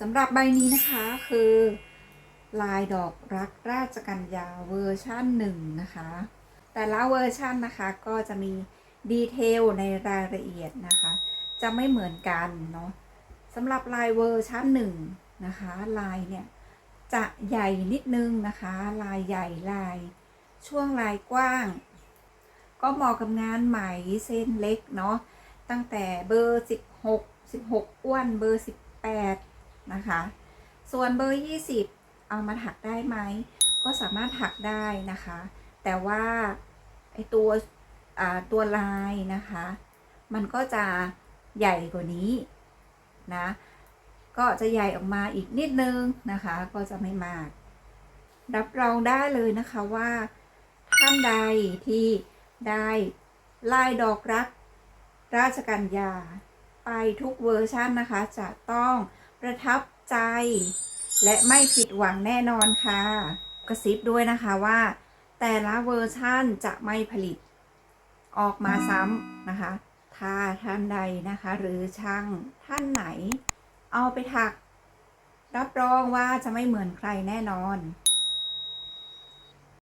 สำหรับใบนี้นะคะคือ ลายดอกรักราชกัญญาเวอร์ชั่นหนึ่งนะคะ แต่ละเวอร์ชั่นนะคะก็จะมีดีเทลในรายละเอียดนะคะ จะไม่เหมือนกันเนาะสำหรับลายเวอร์ชั่นหนึ่งนะคะ ลายเนี่ยจะใหญ่นิดนึงนะคะ ลายใหญ่ลาย ช่วงลายกว้าง ก็เหมาะกับงานไหมเส้นเล็กเนาะตั้งแต่เบอร์ 16 16 อ้วนเบอร์ 18 นะคะ ส่วนเบอร์ 20 เอามาถักได้ไหม ก็สามารถถักได้นะคะ แต่ว่าไอตัวตัวลายนะคะ มันก็จะใหญ่กว่านี้นะ ก็จะใหญ่ออกมาอีกนิดนึงนะคะ ก็จะไม่มาก รับรองได้เลยนะคะว่าท่านใดที่ได้ลายดอกรักราชกัญญาไปทุกเวอร์ชันนะคะ จะต้อง ประทับใจ และไม่ผิดหวังแน่นอนค่ะ กระซิบด้วยนะคะว่า แต่ละเวอร์ชันจะไม่ผลิต ออกมาซ้ำนะคะ ถ้าท่านใดนะคะ หรือช่างท่านไหน เอาไปถัก รับรองว่าจะไม่เหมือนใครแน่นอน